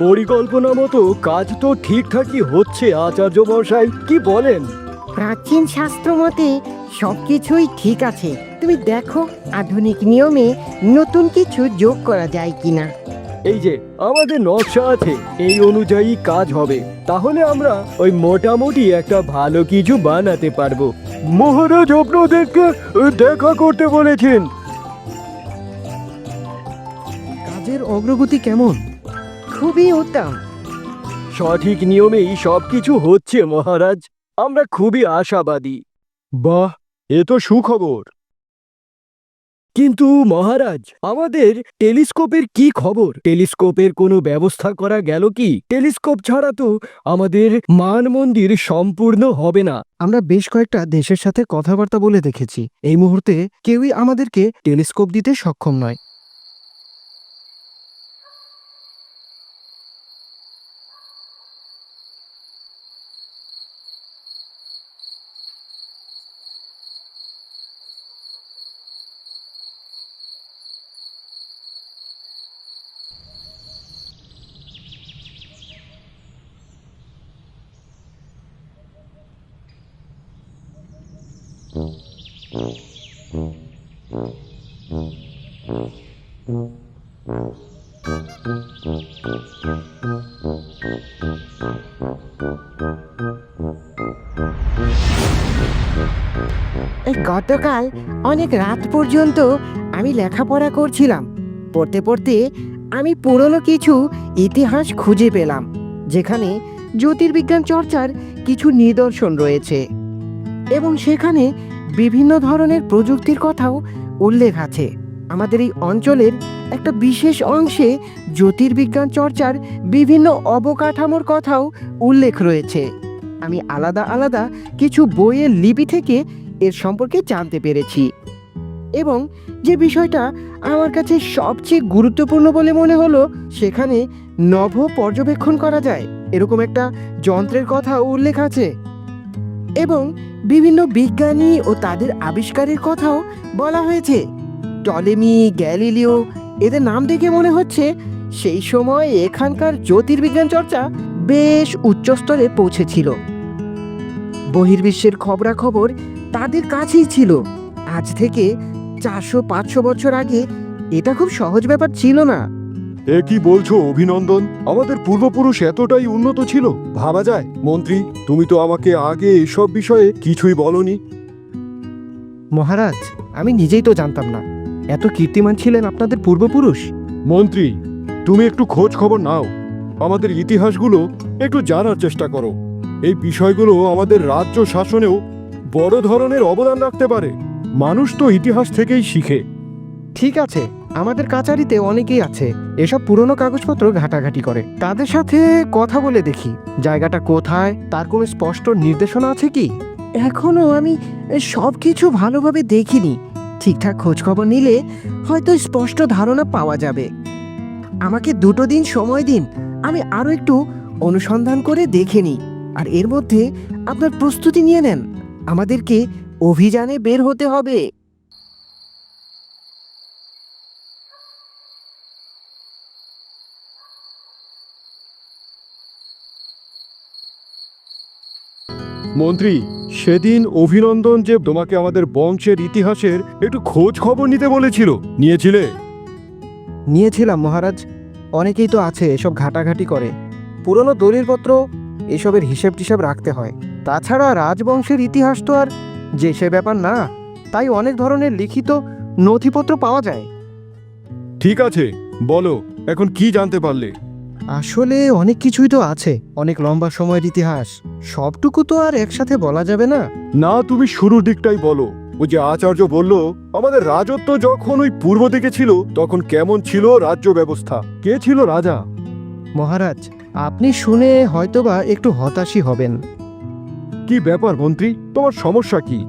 পরিকল্পনা মতো কাজ তো ঠিকঠাকই হচ্ছে আচার্য মশাই কি বলেন? প্রাচীন শাস্ত্র মতে সবকিছুই ঠিক আছে। তুমি দেখো আধুনিক নিয়মে নতুন কিছু যোগ করা যায় কিনা। এই যে আমাদের নকশা আছে এই অনুযায়ী কাজ হবে। তাহলে আমরা ওই মোটামুটি একটা ভালো কিছু বানাতে পারব। মহারাজ আপনাদেরকে দেখা করতে বলেছেন। কাজের অগ্রগতি কেমন? খুবই উত্তম। সঠিক নিয়মেই সবকিছু হচ্ছে মহারাজ। আমরা খুবই আশাবাদী। বাহ এ তো সুখবর। কিন্তু মহারাজ আমাদের টেলিস্কোপের কি খবর? টেলিস্কোপের কোনো ব্যবস্থা করা গেল কি? টেলিস্কোপ ছাড়া তো আমাদের মান মন্দির সম্পূর্ণ হবে না। আমরা বেশ কয়েকটা দেশের সাথে কথাবার্তা বলে দেখেছি। এই মুহূর্তে কেউই আমাদেরকে টেলিস্কোপ দিতে সক্ষম নয়। এই গতকাল অনেক রাত পর্যন্ত আমি লেখাপড়া করছিলাম। পড়তে পড়তে আমি পুরনো কিছু ইতিহাস খুঁজে পেলাম, যেখানে জ্যোতির্বিজ্ঞান চর্চার কিছু নিদর্শন রয়েছে। এবং সেখানে বিভিন্ন ধরনের প্রযুক্তির কথাও উল্লেখ আছে। আমাদের এই অঞ্চলের একটা বিশেষ অংশে জ্যোতির্বিজ্ঞান চর্চার বিভিন্ন অবকাঠামোর কথাও উল্লেখ রয়েছে। আমি আলাদা আলাদা কিছু বইয়ের লিপি থেকে এর সম্পর্কে জানতে পেরেছি। এবং যে বিষয়টা আমার কাছে সবচেয়ে গুরুত্বপূর্ণ বলে মনে হলো, সেখানে নভ পর্যবেক্ষণ করা যায়। এরকম একটা যন্ত্রের কথা উল্লেখ আছে। এবং বিভিন্ন বিজ্ঞানী ও তাদের আবিষ্কারের কথাও বলা হয়েছে। টলেমি, গ্যালিলিও, এদের নাম দেখে মনে হচ্ছে সেই সময় এখানকার জ্যোতির্বিজ্ঞান চর্চা বেশ উচ্চস্তরে পৌঁছেছিল। বহির্বিশ্বের খবরাখবর তাদের কাছেই ছিল। আজ থেকে চারশো পাঁচশো বছর আগে এটা খুব সহজ ব্যাপার ছিল না। এ কি বলছো অভিনন্দন? আমাদের পূর্বপুরুষ এতটাই উন্নত ছিল। ভাবা যায়। মন্ত্রী তুমি তো আমাকে আগে এসব বিষয়ে কিছুই বলনি। মহারাজ আমি নিজেই তো জানতাম না। এত কীর্তিমান ছিলেন আপনাদের পূর্বপুরুষ। মন্ত্রী তুমি একটু খোঁজ খবর নাও। আমাদের ইতিহাসগুলো একটু জানার চেষ্টা করো। এই বিষয়গুলো আমাদের রাজ্য শাসনেও বড় ধরনের অবদান রাখতে পারে। মানুষ তো ইতিহাস থেকেই শিখে। ঠিক আছে। আমাদের কাচারিতে অনেকেই আছে, এসব পুরনো কাগজপত্র ঘাটাঘাটি করে। তাদের সাথে কথা বলে দেখি, জায়গাটা কোথায়, তার কোনো স্পষ্ট নির্দেশনা আছে কি? এখনও আমি সব কিছু ভালোভাবে দেখিনি। ঠিকঠাক খোঁজখবর নিলে হয়তো স্পষ্ট ধারণা পাওয়া যাবে। আমাকে দুটো দিন সময় দিন, আমি আরও একটু অনুসন্ধান করে দেখে নিই। আর এর মধ্যে আপনার প্রস্তুতি নিয়ে নেন। আমাদেরকে অভিযানে বের হতে হবে। মন্ত্রী সেদিন অভিনন্দন যে তোমাকে আমাদের বংশের ইতিহাসের একটু খোঁজ খবর নিতে বলেছিল। নিয়েছিলে? নিয়েছিলাম মহারাজ। অনেকেই তো আছে এসব ঘাটাঘাটি করে। পুরনো দলিলপত্র এসবের হিসেব টিসেব রাখতে হয়। তাছাড়া রাজবংশের ইতিহাস তো আর যে সে ব্যাপার না তাই অনেক ধরনের লিখিত নথিপত্র পাওয়া যায়। ঠিক আছে বলো এখন কি জানতে পারলে? আসলে অনেক কিছুই তো আছে। অনেক লম্বা সময়ের ইতিহাস। সবটুকু তো আর একসাথে বলা যাবে না। না তুমি শুরুর দিকটাই বলো। ওই যে আচার্য বলল আমাদের রাজত্ব যখন ওই পূর্ব দিকে ছিল তখন কেমন ছিল রাজ্য ব্যবস্থা? কে ছিল রাজা? মহারাজ আপনি শুনে হয়তোবা একটু হতাশই হবেন। কি ব্যাপার মন্ত্রী? তোমার সমস্যা কি?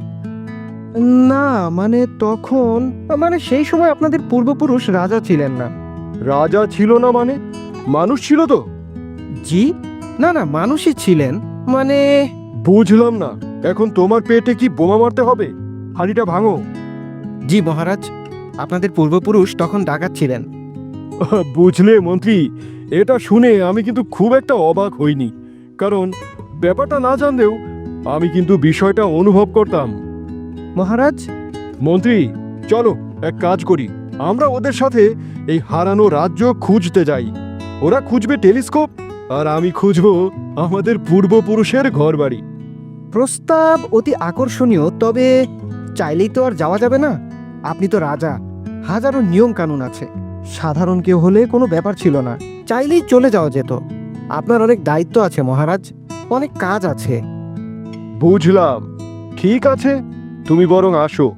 না মানে তখন মানে সেই সময় আপনাদের পূর্বপুরুষ রাজা ছিলেন না। রাজা ছিল না মানে? মানুষ ছিল তো? জি। না না মানুষই ছিলেন। মানে বুঝলাম না। এখন তোমার পেটে কি বোমা মারতে হবে? হাঁড়িটা ভাঙো। জি মহারাজ। আপনাদের পূর্বপুরুষ তখন ডাকাত ছিলেন। বুঝলে মন্ত্রী এটা শুনে আমি কিন্তু খুব একটা অবাক হইনি। কারণ ব্যাপারটা না জানলেও আমি কিন্তু বিষয়টা অনুভব করতাম। মহারাজ? মন্ত্রী চলো এক কাজ করি। আমরা ওদের সাথে এই হারানো রাজ্য খুঁজতে যাই। ওরা খুঁজবে টেলিস্কোপ আর আমি খুঁজবো আমাদের পূর্বপুরুষের ঘরবাড়ি। প্রস্তাব অতি আকর্ষণীয় তবে চাইলেই তো আর যাওয়া যাবে না। আপনি তো রাজা হাজারো নিয়ম কানুন আছে। সাধারণ কেউ হলে কোনো ব্যাপার ছিল না। চাইলেই চলে যাওয়া যেত। আপনার অনেক দায়িত্ব আছে মহারাজ। অনেক কাজ আছে। বুঝলাম। ঠিক আছে তুমি বরং আসো।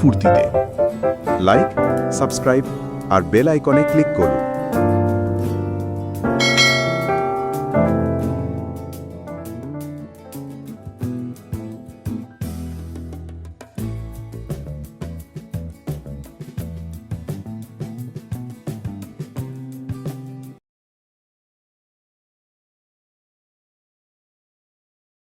ফুর্তিতে। লাইক সাবস্ক্রাইব আর বেল আইকনে ক্লিক করুন।